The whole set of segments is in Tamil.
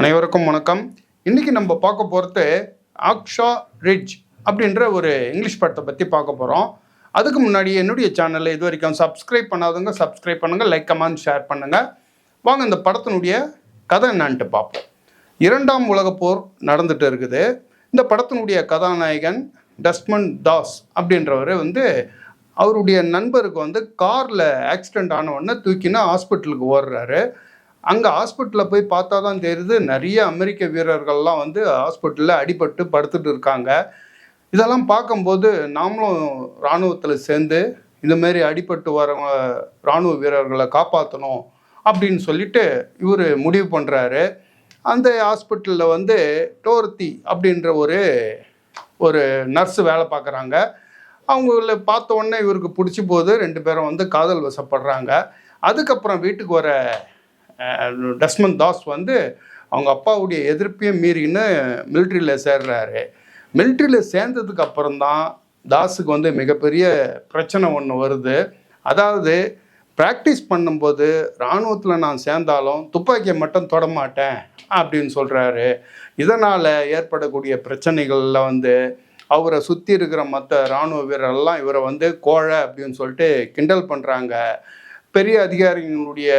அனைவருக்கும் வணக்கம். இன்னைக்கு நம்ம பார்க்க போகிறது ஆக்ஷா ரிட்ஜ் அப்படின்ற ஒரு இங்கிலீஷ் படத்தை பற்றி பார்க்க போகிறோம் அதுக்கு முன்னாடி என்னுடைய சேனலை இது வரைக்கும் சப்ஸ்கிரைப் பண்ணாதவங்க சப்ஸ்கிரைப் பண்ணுங்கள் லைக் கமெண்ட் ஷேர் பண்ணுங்கள் வாங்க இந்த படத்தினுடைய கதை என்னான்ட்டு பார்ப்போம். இரண்டாம் உலகப் போர் நடந்துட்டு இருக்குது. இந்த படத்தினுடைய கதாநாயகன் டஸ்மன் தாஸ் அப்படின்றவர் வந்து அவருடைய நண்பருக்கு வந்து காரில் ஆக்சிடெண்ட் ஆன உடனே தூக்கினா ஹாஸ்பிட்டலுக்கு ஓடுறாரு. அங்கே ஹாஸ்பிட்டலில் போய் பார்த்தா தான் தெரியுது நிறைய அமெரிக்க வீரர்கள்லாம் வந்து ஹாஸ்பிட்டலில் அடிபட்டு படுத்துட்டு இருக்காங்க. இதெல்லாம் பார்க்கும்போது நாமளும் இராணுவத்தில் சேர்ந்து இந்த மாதிரி அடிபட்டு வர இராணுவ வீரர்களை காப்பாற்றணும் அப்படின்னு சொல்லிட்டு இவர் முடிவு பண்ணுறாரு அந்த ஹாஸ்பிட்டலில் வந்து டோர்த்தி அப்படின்ற ஒரு ஒரு நர்ஸ் வேலை பார்க்குறாங்க. அவங்கள பார்த்த உடனே இவருக்கு பிடிச்சி போது ரெண்டு பேரும் வந்து காதல் வசப்படுறாங்க. அதுக்கப்புறம் வீட்டுக்கு வர டஸ்மன் தாஸ் வந்து அவங்க அப்பாவுடைய எதிர்ப்பையும் மீறின்னு மிலிட்ரியில் சேர்றாரு. மிலிட்ரியில் சேர்ந்ததுக்கு அப்புறம்தான் தாஸுக்கு வந்து மிகப்பெரிய பிரச்சனை ஒன்று வருது. அதாவது ப்ராக்டிஸ் பண்ணும்போது இராணுவத்தில் நான் சேர்ந்தாலும் துப்பாக்கியை மட்டும் தொட மாட்டேன் அப்படின்னு சொல்கிறாரு இதனால் ஏற்படக்கூடிய பிரச்சனைகளில் வந்து அவரை சுற்றி இருக்கிற மற்ற இராணுவ வீரர்கள்லாம் இவரை வந்து கோழை அப்படின்னு சொல்லிட்டு கிண்டல் பண்ணுறாங்க பெரிய அதிகாரிகளுடைய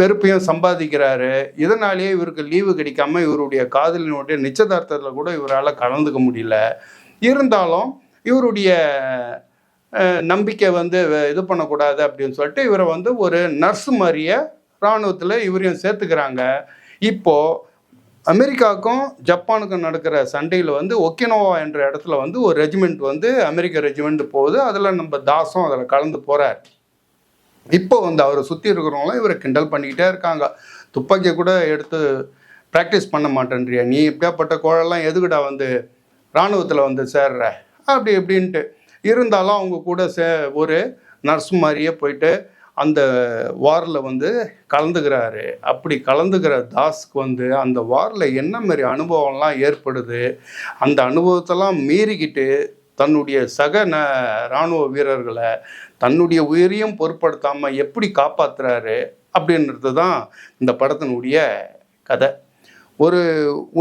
வெறுப்பையும் சம்பாதிக்கிறாரு. இதனாலேயே இவருக்கு லீவு கிடைக்காம இவருடைய காதலினுடைய நிச்சயதார்த்தத்தில் கூட இவரால் கலந்துக்க முடியல. இருந்தாலும் இவருடைய நம்பிக்கை வந்து இது பண்ணக்கூடாது அப்படின்னு சொல்லிட்டு இவரை வந்து ஒரு நர்ஸ் மாதிரியே இராணுவத்தில் இவரையும் சேர்த்துக்கிறாங்க. இப்போது அமெரிக்காவுக்கும் ஜப்பானுக்கும் நடக்கிற சண்டையில் வந்து ஒக்கினோவா என்ற இடத்துல வந்து ஒரு ரெஜிமெண்ட் வந்து அமெரிக்க ரெஜிமெண்ட் போகுது. அதில் நம்ம தாஸும் அதில் கலந்து போகிறார் இப்போ வந்து அவரை சுற்றி இருக்கிறவங்களாம் இவரை கிண்டல் பண்ணிக்கிட்டே இருக்காங்க. துப்பாக்கியை கூட எடுத்து ப்ராக்டிஸ் பண்ண மாட்டேன்றியா? நீ இப்படியாப்பட்ட கோழெல்லாம் எதுக்குடா வந்து இராணுவத்தில் வந்து சேர்ற? அப்படி இப்படின்ட்டு. இருந்தாலும் அவங்க கூட சே ஒரு நர்ஸ் மாதிரியே போயிட்டு அந்த வாரில் வந்து கலந்துக்கிறாரு. அப்படி கலந்துக்கிற தாஸ்க்கு வந்து அந்த வாரில் என்ன மாதிரி அனுபவம்லாம் ஏற்படுது? அந்த அனுபவத்தெல்லாம் மீறிக்கிட்டு தன்னுடைய சக ந இராணுவ வீரர்களை தன்னுடைய உயிரையும் பொருட்படுத்தாமல் எப்படி காப்பாற்றுறாரு அப்படின்றது தான் இந்த படத்தினுடைய கதை. ஒரு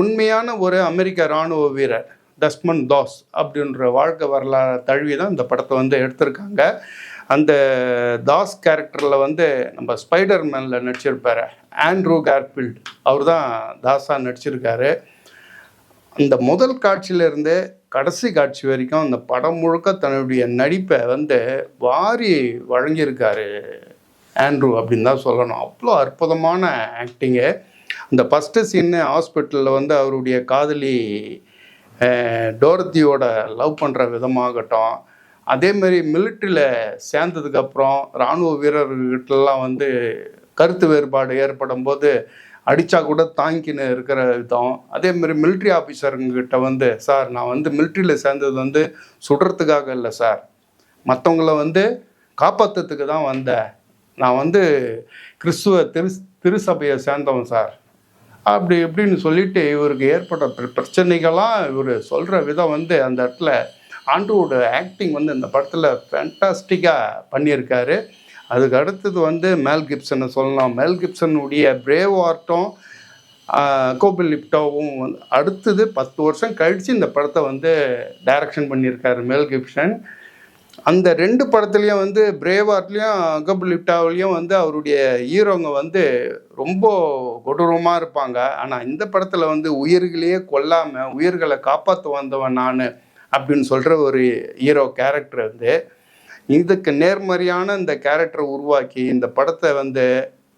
உண்மையான ஒரு அமெரிக்க இராணுவ வீரர் டஸ்மன் தாஸ் அப்படின்ற வாழ்க்கை வரலாறு தழுவி தான் இந்த படத்தை வந்து எடுத்திருக்காங்க. அந்த தாஸ் கேரக்டரில் வந்து நம்ம ஸ்பைடர் மேனில் நடிச்சிருப்பார் ஆண்ட்ரூ கேர்ஃபீல்ட். அவர் தான் தாஸாக நடிச்சிருக்காரு. அந்த முதல் காட்சியிலேருந்து கடைசி காட்சி வரைக்கும் அந்த படம் முழுக்க தன்னுடைய நடிப்பை வந்து வாரி வழங்கியிருக்காரு ஆண்ட்ரூ அப்படின்னு தான் சொல்லணும். அவ்வளோ அற்புதமான ஆக்டிங்கு அந்த ஃபஸ்ட்டு சீன்னு ஹாஸ்பிட்டலில் வந்து அவருடைய காதலி டோரத்தியோட லவ் பண்ணுற விதமாகட்டும் அதே மாதிரி மிலிட்ரியில் சேர்ந்ததுக்கப்புறம் இராணுவ வீரர்கிட்டலாம் வந்து கருத்து வேறுபாடு ஏற்படும் போது அடித்தா கூட தாங்கின்னு இருக்கிற விதம். அதே மாதிரி மிலிட்ரி ஆஃபீஸருங்கிட்ட வந்து சார் நான் வந்து மிலிட்ரியில் சேர்ந்தது வந்து சுடுறதுக்காக இல்லை சார். மற்றவங்கள வந்து காப்பாற்றுறதுக்கு தான் வந்தேன். நான் வந்து கிறிஸ்துவ திரு திருசபையை சேர்ந்தவன் சார். அப்படி இப்படின்னு சொல்லிட்டு இவருக்கு ஏற்பட்ட பிர- பிரச்சனைகள்லாம் இவர் சொல்கிற விதம் வந்து அந்த இடத்துல ஆண்டோட ஆக்டிங் வந்து இந்த படத்தில் ஃபேண்டாஸ்டிக்காக பண்ணியிருக்காரு. அதுக்கு அடுத்தது வந்து மேல் கிப்சனை சொல்லலாம். மேல் கிப்சனுடைய பிரேவ் ஆர்ட்டும் கோபில் லிப்டாவும் வந்து அடுத்தது பத்து வருஷம் கழித்து இந்த படத்தை வந்து டைரக்ஷன் பண்ணியிருக்காரு மேல் கிப்சன் அந்த ரெண்டு படத்துலையும் வந்து பிரேவார்ட்லேயும் கோபில் லிப்டாவிலையும் வந்து அவருடைய ஹீரோங்க வந்து ரொம்ப கொடூரமாக இருப்பாங்க. ஆனால் இந்த படத்தில் வந்து உயிர்களையே கொல்லாமல் உயிர்களை காப்பாற்ற வந்தவன் நான் அப்படின்னு சொல்கிற ஒரு ஹீரோ கேரக்டர் வந்து. இதுக்கு நேர்மறையான இந்த கேரக்டரை உருவாக்கி இந்த படத்தை வந்து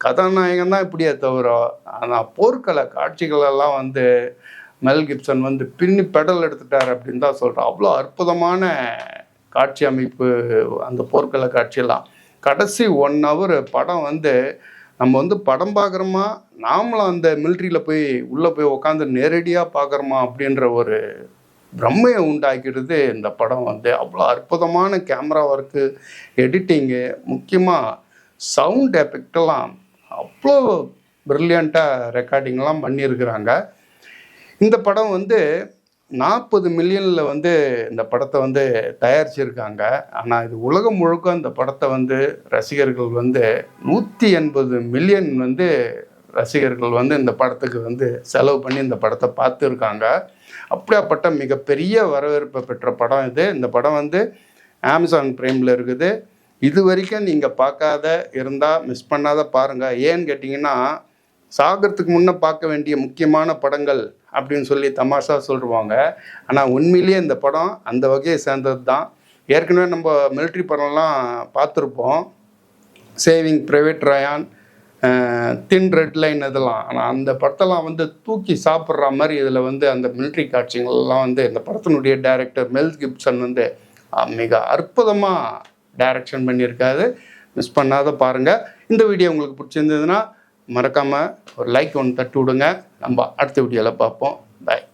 கதாநாயகன் தான் இப்படியே தவிர ஆனால் போர்க்கள காட்சிகளெல்லாம் வந்து மெல் கிப்சன் வந்து பின்னி பெடல் எடுத்துட்டார் அப்படின்னு தான் சொல்கிறோம் அவ்வளோ அற்புதமான காட்சி அமைப்பு அந்த போர்க்கள காட்சியெல்லாம். கடைசி ஒன் ஹவர் படம் வந்து நம்ம வந்து படம் பார்க்குறோமா? நாமளும் அந்த மிலிட்ரியில் போய் உள்ளே போய் உட்காந்து நேரடியாக பார்க்குறோமா அப்படின்ற ஒரு பிரம்மையை உண்டாக்கிடுது இந்த படம் வந்து. அவ்வளோ அற்புதமான கேமரா ஒர்க்கு எடிட்டிங்கு முக்கியமாக சவுண்ட் எஃபெக்டெல்லாம் அவ்வளோ ப்ரில்லியண்ட்டாக ரெக்கார்டிங்லாம் பண்ணியிருக்கிறாங்க. இந்த படம் வந்து நாற்பது மில்லியனில் வந்து இந்த படத்தை வந்து தயாரிச்சிருக்காங்க. ஆனால் இது உலகம் முழுக்க இந்த படத்தை வந்து ரசிகர்கள் வந்து நூற்றி எண்பது மில்லியன் வந்து ரசிகர்கள் வந்து இந்த படத்துக்கு வந்து செலவு பண்ணி இந்த படத்தை பார்த்துருக்காங்க. அப்படியாப்பட்ட மிகப்பெரிய வரவேற்பை பெற்ற படம் இது. இந்த படம் வந்து அமேசான் பிரைமில் இருக்குது. இது வரைக்கும் நீங்கள் பார்க்காத இருந்தால் மிஸ் பண்ணாத பாருங்கள் ஏன்னு கேட்டிங்கன்னா சாகிறதுக்கு முன்னே பார்க்க வேண்டிய முக்கியமான படங்கள் அப்படின்னு சொல்லி தமாஷா சொல்லுவாங்க. ஆனால் உண்மையிலேயே இந்த படம் அந்த வகையை சேர்ந்தது தான் ஏற்கனவே நம்ம மிலிட்ரி படம்லாம் பார்த்துருப்போம். Saving private Ryan thin red line இதெல்லாம். ஆனால் அந்த படத்தெல்லாம் வந்து தூக்கி சாப்பிட்ற மாதிரி இதில் வந்து அந்த மிலிட்ரி காட்சிகள்லாம் வந்து இந்த படத்தினுடைய டைரக்டர் மெல் கிப்சன் வந்து மிக அற்புதமாக டைரக்ஷன் பண்ணியிருக்காரு. மிஸ் பண்ணாத பாருங்கள் இந்த வீடியோ உங்களுக்கு பிடிச்சிருந்ததுன்னா மறக்காமல் ஒரு லைக் ஒன்று தட்டு விடுங்க. நம்ம அடுத்த வீடியோவில் பார்ப்போம். பாய்